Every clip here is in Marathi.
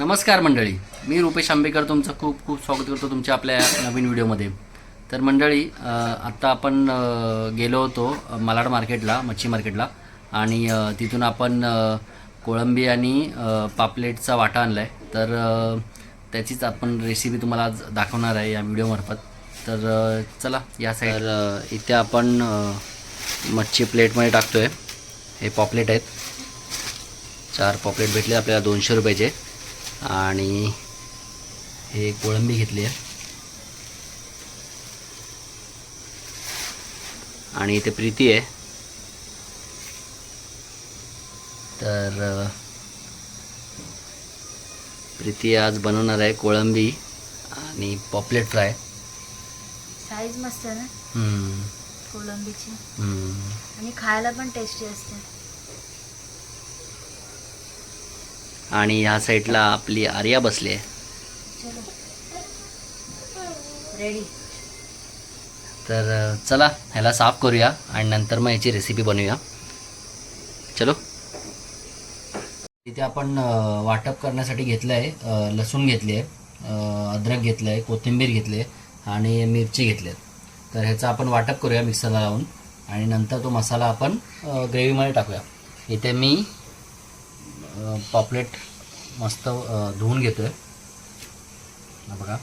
नमस्कार मंडळी मी रुपेश आंबेकर तुमचं खूप खूप स्वागत करतो तुमच्या आपल्या नवीन व्हिडिओमध्ये. तर मंडळी आत्ता आपण गेलो होतो मलाड मालाड मार्केटला मच्छी मार्केटला आणि तिथून आपण कोळंबी आणि पापलेटचा वाटा आणला आहे तर त्याचीच आपण रेसिपी तुम्हाला आज दाखवणार आहे या व्हिडिओमार्फत तर चला या साईड इथे आपण मच्छी प्लेटमध्ये टाकतो आहे हे पॉपलेट आहेत. चार पॉपलेट भेटले आपल्याला दोनशे रुपयाचे. आणि हे कोळंबी घेतली आहे. आणि इथे प्रीती आहे. तर प्रीती आज बनवणार आहे कोळंबी आणि पॉपलेट फ्राय साईज मस्त आहे ना? हम्म. आणि खायला पण टेस्टी असते. आणि ह्या साईडला आपली आर्या बसली आहे. तर चला ह्याला साफ करूया आणि नंतर मग याची रेसिपी बनवूया. चलो. इथे आपण वाटप करण्यासाठी घेतलं आहे लसूण घेतली आहे अद्रक घेतलं आहे कोथिंबीर घेतली आहे आणि मिरची घेतली आहे तर ह्याचं आपण वाटप करूया मिक्सरला लावून आणि नंतर तो मसाला आपण ग्रेव्हीमध्ये टाकूया. इथे मी पॉपलेट मस्त धुवून घेतो आहे बघा.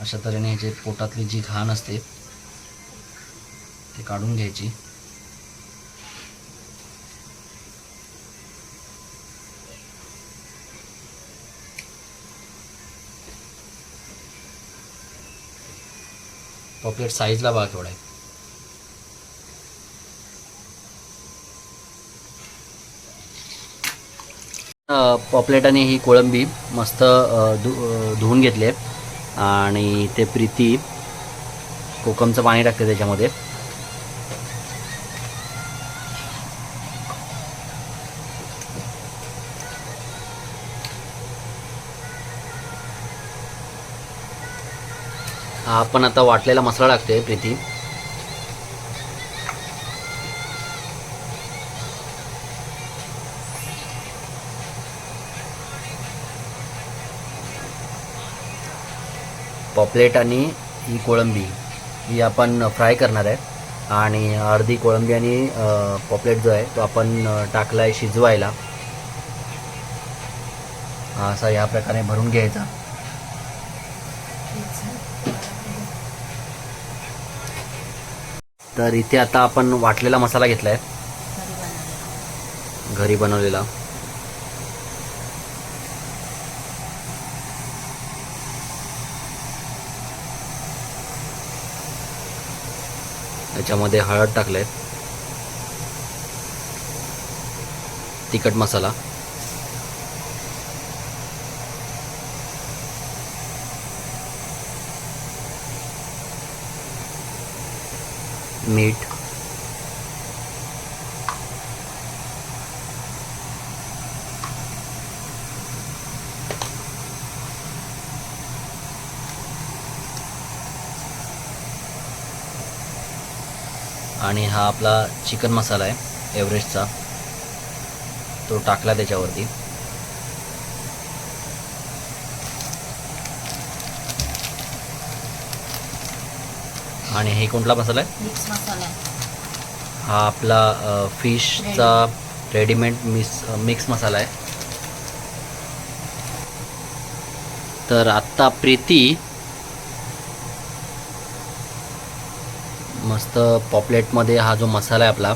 अशा तऱ्हेने ह्याचे पोटातली जी घाण असते ते काढून घ्यायची. पॉपलेट साईजला बघा केवढा आहे. पॉपलेट आणि ही कोळंबी मस्त धु धुवून घेतली आहे आणि ते प्रीती कोकमचं पाणी टाकते त्याच्यामध्ये. हा आपण आता वाटलेला मसाला टाकतोय प्रीती. पॉपलेट आणि ही कोळंबी ही आपण फ्राय करणार आहे. आणि अर्धी कोळंबी आणि पॉपलेट जो आहे तो आपण टाकला आहे शिजवायला. असा या प्रकारे भरून घ्यायचा. तर इथे आता आपण वाटलेला मसाला घेतला आहे घरी बनवलेला. याच्यामध्ये हळद टाकलंय. तिखट मसाला. मीठ. आणि हा आपला चिकन मसाला आहे एव्हरेस्टचा. तो टाकला त्याच्यावरती. आणि हे कोणता मसाला आहे? मिक्स मसाला हा आपला फिशचा रेडीमेड मिक्स मिक्स मसाला आहे. तर आत्ता प्रीती मस्त पॉपलेटमध्ये हा जो मसाला आहे आपला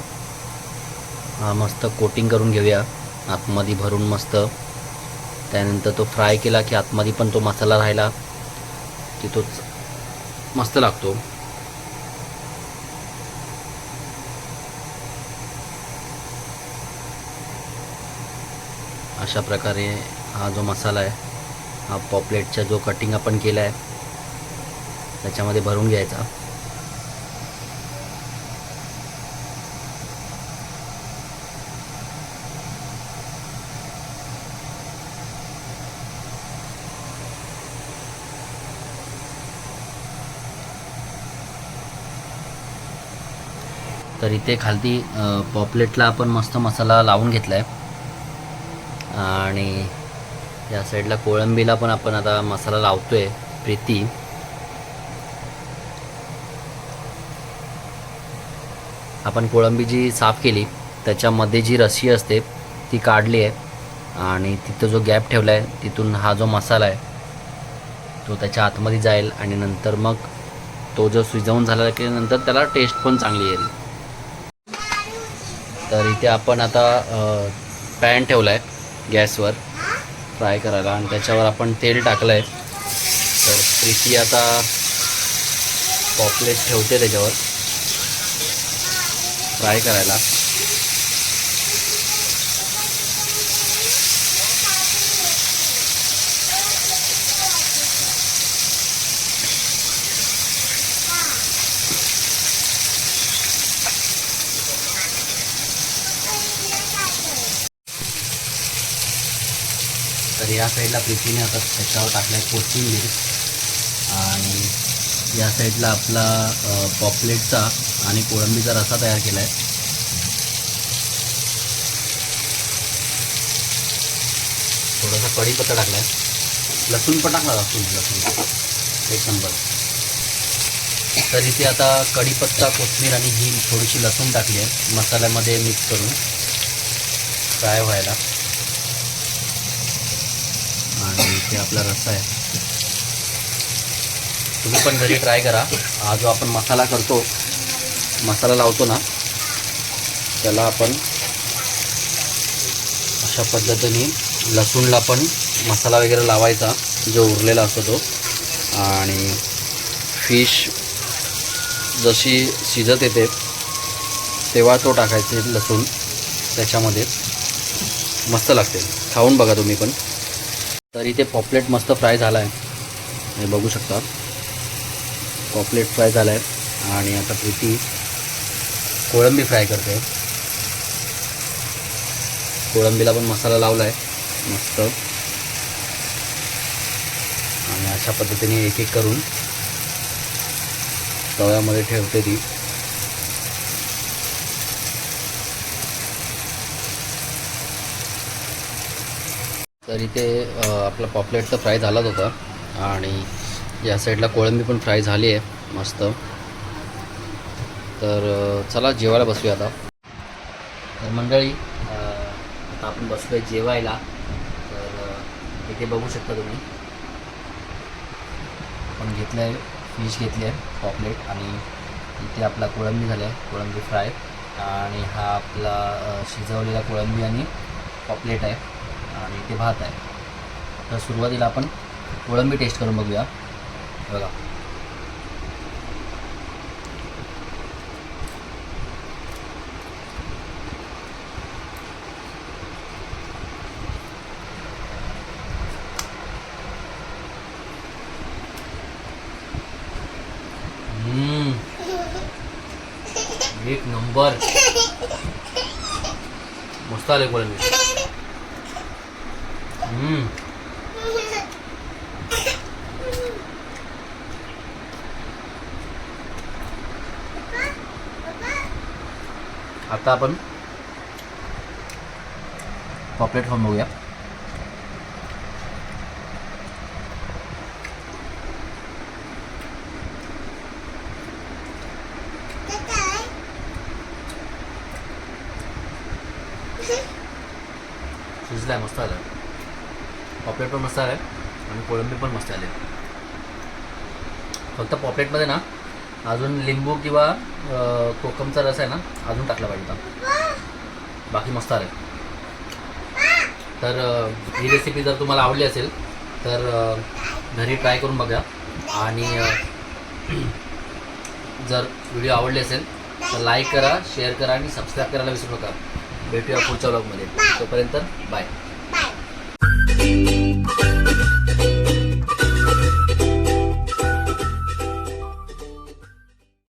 हा मस्त कोटिंग करून घेऊया. आतमध्ये भरून मस्त. त्यानंतर तो फ्राय केला की आतमध्ये पण तो मसाला राहिला की तोच मस्त लागतो. अशा प्रकारे हा जो मसाला आहे हा पॉपलेटचा जो कटिंग आपण केला आहे त्याच्यामध्ये भरून घ्यायचा. तर इथे खालती पॉपलेटला आपण मस्त मसाला लावून घेतला आहे आणि या साईडला कोळंबीला पण आपण आता मसाला लावतो आहे प्रीती. आपण कोळंबी जी साफ केली त्याच्यामध्ये जी रस्सी असते ती काढली आहे. आणि तिथं जो गॅप ठेवला आहे तिथून हा जो मसाला आहे तो त्याच्या आतमध्ये जाईल. आणि नंतर मग तो जो शिजवून झाला की नंतर त्याला टेस्ट पण चांगली येईल. तर इथे आपण आता पॅन ठेवला आहे गॅसवर. फ्राय करायला. आणि त्याच्यावर आपण तेल टाकलं आहे तर प्रीती आता पॉपलेट ठेवते त्याच्यावर. फ्राय करायला. तर या साईडला प्रीतीने आता त्याच्यावर टाकला आहे कोथिंबीर. आणि या साईडला आपला पॉपलेटचा आणि कोळंबीचा रसा तयार केला आहे थोडासा कढीपत्ता टाकला आहे लसूण पण टाकला लसूण लसूण. एक नंबर. तर इथे आता कढीपत्ता कोथमीर आणि ही थोडीशी लसूण टाकली आहे. मसाल्यामध्ये मिक्स करून. फ्राय व्हायला. हे आपला रस्सा आहे. तुम्ही पण घरी ट्राय करा. हा जो आपण मसाला करतो. मसाला लावतो ना त्याला आपण अशा पद्धतीने लसूणला पण मसाला वगैरे लावायचा जो उरलेला असतो तो. आणि फिश जशी शिजत येते तेव्हा तो टाकायचे लसूण. त्याच्यामध्ये मस्त लागते. खाऊन बघा तुम्ही पण. तर इथे पॉपलेट मस्त फ्राय झाला आहे हे बघू शकता. पॉपलेट फ्राय झाला आहे आणि आता प्रीती कोळंबी फ्राय करते. कोळंबीला पण मसाला लावला आहे मस्त. आणि अशा पद्धतीने एक एक करून तव्यामध्ये ठेवते ती. तर इथे आपला पॉपलेट तर फ्राय झालाच होता. आणि या साईडला कोळंबी पण फ्राय झाली आहे. मस्त. तर चला जेवायला बसूया आता. तर मंडळी आता आपण बसलो आहे जेवायला. तर इथे बघू शकता तुम्ही. आपण घेतलं आहे फिश घेतली आहे पॉपलेट. आणि इथे आपला कोळंबी झाला आहे कोळंबी फ्राय. आणि हा आपला शिजवलेला कोळंबी आणि पॉपलेट आहे. आणि इथे भात आहे. तर सुरुवातीला आपण कोळंबी टेस्ट करून बघूया. बघा. हम्म. एक नंबर. मस्त आले कोळंबी. हम्म. आता आपण पॉपलेट खाऊन बघूया शिजलाय मस्त आलं पॉपलेट पण मस्त आलं आणि कोळंबी पण मस्त आले. फक्त पॉपलेटमध्ये ना अजून लिंबू किंवा कोकमचा रस आहे ना अजून टाकला पाहिजे होता. बाकी मस्त आलं तर ही रेसिपी जर तुम्हाला आवडली असेल तर घरी ट्राय करून बघा. आणि जर व्हिडिओ आवडले असेल तर लाईक करा शेअर करा आणि सबस्क्राईब करायला विसरू नका. भेटूया पुढच्या ब्लॉगमध्ये तोपर्यंत बाय